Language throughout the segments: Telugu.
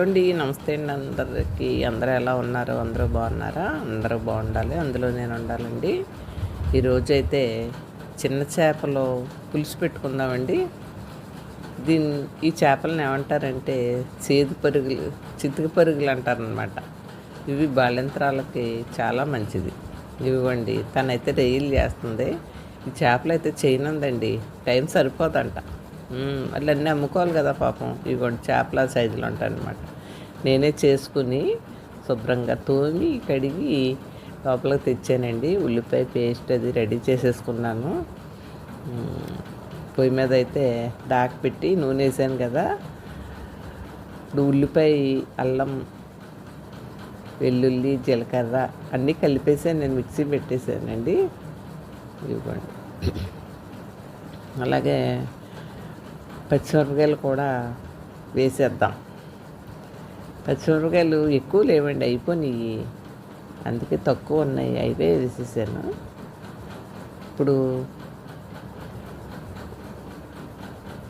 అండి నమస్తే అండి అందరికి. అందరూ ఎలా ఉన్నారు? అందరూ బాగున్నారా? అందరూ బాగుండాలి. అందులో నేను ఉండాలండి. ఈరోజు అయితే చిన్న చేపలు పులుసు పెట్టుకుందామండి. దీని ఈ చేపలను ఏమంటారంటే చేదు పరుగులు చితుకు పరుగులు అంటారనమాట ఇవి బాలింత్రాలకి చాలా మంచిది. ఇవ్వండి. తనైతే రెయిల్ చేస్తుంది. ఈ చేపలు అయితే చేయనుందండి. టైం సరిపోదంట. అట్లా అన్నీ అమ్ముకోవాలి కదా పాపం. ఇవ్వండి చేపల సైజులు ఉంటాయన్నమాట నేనే చేసుకుని శుభ్రంగా తోమి కడిగి లోపలికి తెచ్చానండి. ఉల్లిపాయ పేస్ట్ అది రెడీ చేసేసుకున్నాను. పొయ్యి మీద అయితే దాక పెట్టి నూనె వేసాను కదా. ఇప్పుడు ఉల్లిపాయ అల్లం వెల్లుల్లి జీలకర్ర అన్నీ కలిపేసాను. నేను మిక్సీ పెట్టేసానండి. ఇవ్వండి అలాగే పచ్చిమిరపకాయలు కూడా వేసేద్దాం. పచ్చిమిరపకాయలు ఎక్కువ లేవండి అయిపోయినాయి. అందుకే తక్కువ ఉన్నాయి అయితే వేసేసాను. ఇప్పుడు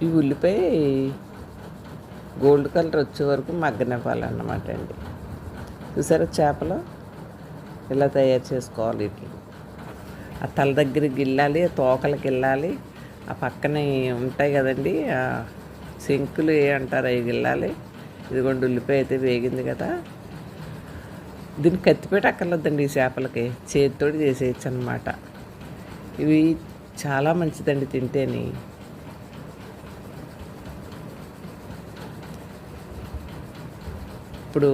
ఈ ఉల్లిపాయ గోల్డ్ కలర్ వచ్చే వరకు మగ్గనివ్వాలన్నమాట అండి. చూసారా చేపలు? ఇలా తయారు చేసుకోవాలి ఇట్లా ఆ తల దగ్గరికి గిల్లాలి తోకలకి వెళ్ళాలి ఆ పక్కనే ఉంటాయి కదండి ఆ సింకులు ఏ అంటారు అవి గిల్లాలి. ఇదిగోండి ఉల్లిపాయ అయితే వేగింది కదా. దీన్ని కత్తిపేట అక్కర్లేదండి ఈ చేపలకి చేతితోటి చేసేయచ్చు అనమాట ఇవి చాలా మంచిదండి తింటేని. ఇప్పుడు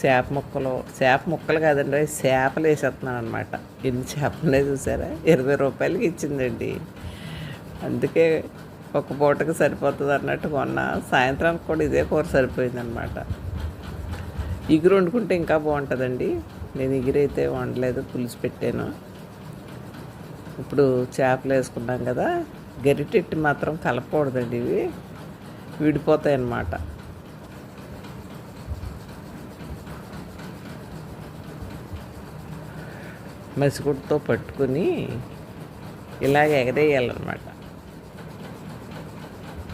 చేప ముక్కలు చేప ముక్కలు కాదండి చేపలు వేసేస్తున్నాను అనమాట ఎన్ని చేపలు చూసారా? ఇరవై రూపాయలకి ఇచ్చిందండి. అందుకే ఒక పూటకి సరిపోతుంది అన్నట్టు కొన్నా సాయంత్రానికి కూడా ఇదే కూర సరిపోయిందనమాట ఇగురు వండుకుంటే ఇంకా బాగుంటుందండి. నేను ఇగురైతే వండలేదు పులుసు పెట్టాను. ఇప్పుడు చేపలు వేసుకున్నాం కదా గరిటెట్టి మాత్రం కలపకూడదండి ఇవి. విడిపోతాయి అన్నమాట మసిగుడ్తో పట్టుకుని ఇలాగ ఎగరేయాలన్నమాట.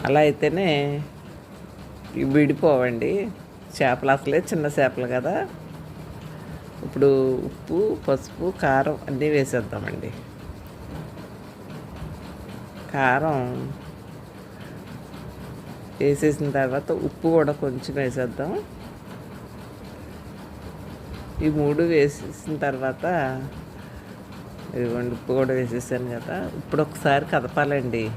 అలా అయితేనే విడిపోవండి. చేపలు అసలే చిన్న చేపలు కదా. ఇప్పుడు ఉప్పు పసుపు కారం అన్నీ వేసేద్దామండి. కారం వేసేసిన తర్వాత ఉప్పు కూడా కొంచెం వేసేద్దాం. ఈ మూడు వేసేసిన తర్వాత ఇదిగోండి ఉప్పు కూడా వేసేసాను కదా. ఇప్పుడు ఒకసారి కదపాలండి.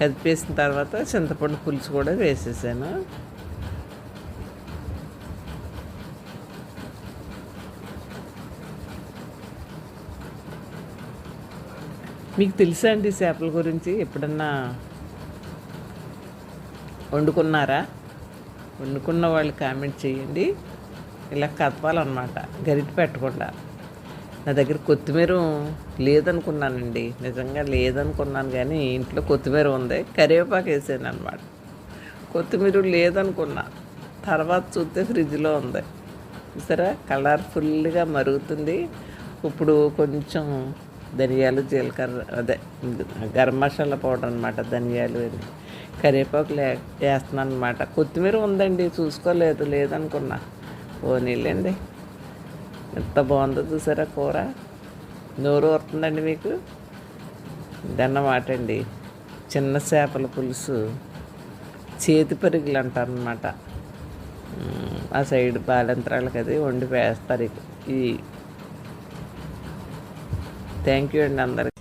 కదిపేసిన తర్వాత చింతపండు పులుసు కూడా వేసేసాను. మీకు తెలుసా అండి చేపల గురించి? ఎప్పుడన్నా వండుకున్నారా? వండుకున్న వాళ్ళు కామెంట్ చేయండి. ఇలా కదపాలన్నమాట. గరిటె పెట్టకుండా. నా దగ్గర కొత్తిమీర లేదనుకున్నానండి. నిజంగా లేదనుకున్నాను కానీ ఇంట్లో కొత్తిమీర ఉంది. కరివేపాకు వేసాను అనమాట కొత్తిమీర లేదనుకున్నా. తర్వాత చూస్తే ఫ్రిడ్జ్లో ఉంది. చూసారా? కలర్ఫుల్గా మరుగుతుంది. ఇప్పుడు కొంచెం ధనియాలు జీలకర్ర అదే గరం మసాలా పౌడర్ అనమాట ధనియాలు అది కరివేపాకు లే వేస్తున్నాను అనమాట కొత్తిమీర ఉందండి. చూసుకోలేదు. లేదనుకున్నా. ఓ నీళ్ళండి ఎంత బాగుందో చూసారా కూర? నోరు వస్తుందండి మీకు? ఇదన్నమాట అండి చిన్న చేపల పులుసు. చేతి పరుగులు అంటారనమాట ఆ సైడ్ బాలంత్రాలకు అది వండి వేస్తారు ఈ థ్యాంక్ యూ అండి అందరికి.